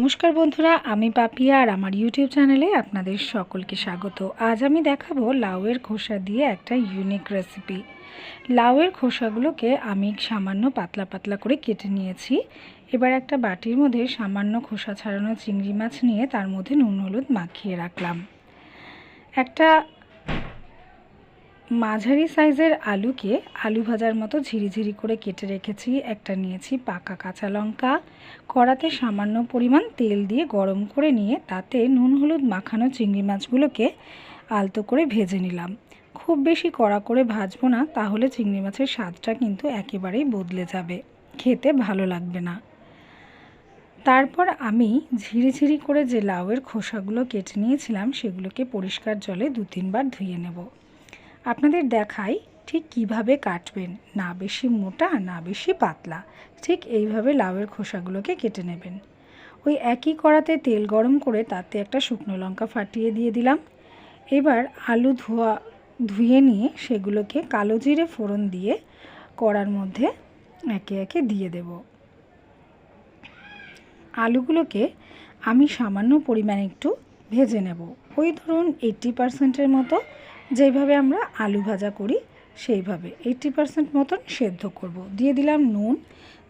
নমস্কার বন্ধুরা, আমি পাপিয়া আর আমার ইউটিউব চ্যানেলে আপনাদের সকলকে স্বাগত। আজ আমি দেখাবো লাউয়ের খোসা দিয়ে একটা ইউনিক রেসিপি লাউয়ের খোসাগুলোকে আমি সামান্য পাতলা পাতলা করে কেটে নিয়েছি। এবার একটা বাটির মধ্যে সামান্য খোসা ছাড়ানো চিংড়ি মাছ নিয়ে তার মধ্যে নুন, হলুদ মাখিয়ে রাখলাম। একটা মাঝারি সাইজের আলুকে আলু ভাজার মতো ঝিরিঝিরি করে কেটে রেখেছি। একটা নিয়েছি পাকা কাঁচা লঙ্কা। কড়াতে সামান্য পরিমাণ তেল দিয়ে গরম করে নিয়ে তাতে নুন, হলুদ মাখানো চিংড়ি মাছগুলোকে আলতো করে ভেজে নিলাম। খুব বেশি কড়া করে ভাজবো না, তাহলে চিংড়ি মাছের স্বাদটা কিন্তু একেবারেই বদলে যাবে। খেতে ভালো লাগবে না। তারপর আমি ঝিরিঝিরি করে যে লাউয়ের খোসাগুলো কেটে নিয়েছিলাম, সেগুলোকে পরিষ্কার জলে দু তিনবার ধুয়ে নেব। আপনাদের দেখাই ঠিক কীভাবে কাটবেন। না বেশি মোটা, না বেশি পাতলা, ঠিক এইভাবে লাউয়ের খোসাগুলোকে কেটে নেবেন। ওই একই কড়াতে তেল গরম করে তাতে একটা শুকনো লঙ্কা ফাটিয়ে দিয়ে দিলাম। এবার আলু ধোয়া, ধুয়ে নিয়ে সেগুলোকে কালো জিরে ফোড়ন দিয়ে কড়ার মধ্যে একে একে দিয়ে দেব। আলুগুলোকে আমি সামান্য পরিমাণে একটু ভেজে নেব। ওই ধরুন এইট্টি পারসেন্টের মতো যেইভাবে আমরা আলু ভাজা করি, সেইভাবে এইট্টি পারসেন্ট মতন সেদ্ধ করব। দিয়ে দিলাম নুন,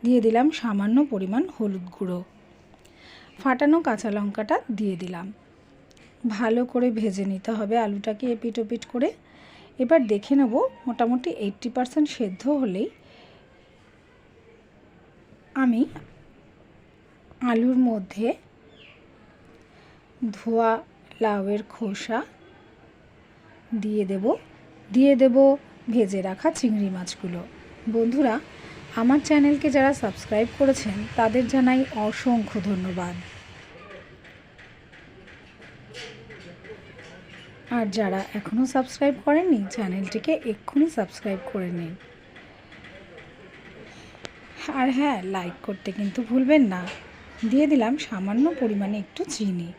দিয়ে দিলাম সামান্য পরিমাণ হলুদ গুঁড়ো। ফাটানো কাঁচা লঙ্কাটা দিয়ে দিলাম। ভালো করে ভেজে নিতে হবে আলুটাকে এপিট ওপিট করে। এবার দেখে নেব মোটামুটি এইট্টি পারসেন্ট সেদ্ধ হলেই আমি আলুর মধ্যে ধোয়া, লাউয়ের খোসা দিয়ে দেব। দিয়ে দেব ভেজে রাখা চিংড়ি মাছগুলো। বন্ধুরা, আমার চ্যানেলকে যারা সাবস্ক্রাইব করেছেন, তাদের জানাই অসংখ্য ধন্যবাদ। আর যারা এখনও সাবস্ক্রাইব করেননি, চ্যানেলটিকে এক্ষুনি সাবস্ক্রাইব করে নিন। আর হ্যাঁ লাইক করতে কিন্তু ভুলবেন না। দিয়ে দিলাম সামান্য পরিমাণে একটু চিনি।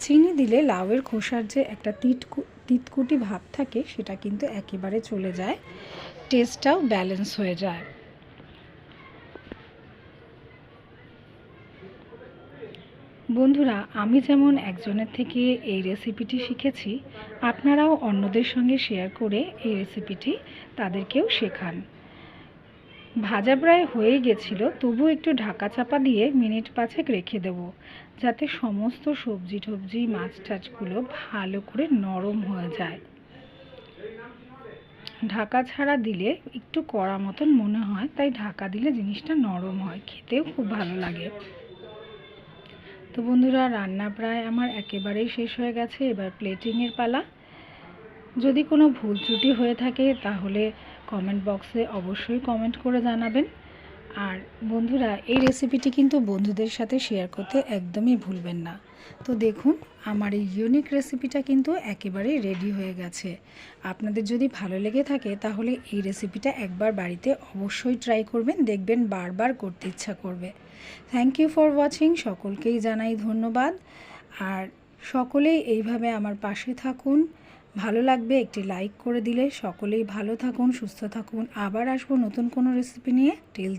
চিনি দিলে লাউয়ের খোসার যে একটা তিটকু তিতকুটি ভাব থাকে, সেটা কিন্তু একেবারে চলে যায়। টেস্টটাও ব্যালেন্স হয়ে যায়। বন্ধুরা, আমি যেমন একজনের থেকে এই রেসিপিটি শিখেছি, আপনারাও অন্যদের সঙ্গে শেয়ার করে এই রেসিপিটি তাদেরকেও শেখান। ভাজা প্রায় হয়ে গেছিল, তবু একটু ঢাকা চাপা দিয়ে মিনিট পাঁচেক রেখে দেবো, যাতে সমস্ত সবজি টবজি, মাছ টাছগুলো ভালো করে নরম হয়ে যায়। ঢাকা ছাড়া দিলে একটু কড়া মতন মনে হয়, তাই ঢাকা দিলে জিনিসটা নরম হয়, খেতেও খুব ভালো লাগে। তো বন্ধুরা, রান্না প্রায় আমার একেবারেই শেষ হয়ে গেছে, এবার প্লেটিংয়ের পালা। যদি কোনো ভুল ত্রুটি হয়ে থাকে, তাহলে কমেন্ট বক্সে অবশ্যই কমেন্ট করে জানাবেন। আর বন্ধুরা, এই রেসিপিটি কিন্তু বন্ধুদের সাথে শেয়ার করতে একদমই ভুলবেন না। তো দেখুন, আমার এই ইউনিক রেসিপিটা কিন্তু একেবারেই রেডি হয়ে গেছে। আপনাদের যদি ভালো লেগে থাকে, তাহলে এই রেসিপিটা একবার বাড়িতে অবশ্যই ট্রাই করবেন, দেখবেন বারবার করতে ইচ্ছা করবে। থ্যাংক ইউ ফর ওয়াচিং সকলকেই জানাই ধন্যবাদ। আর সকলেই এইভাবে আমার পাশে থাকুন। ভালো লাগবে, একটি লাইক করে দিলে। সকলেই ভালো থাকুন, সুস্থ থাকুন। আবার আসব নতুন কোনো রেসিপি নিয়ে। টিল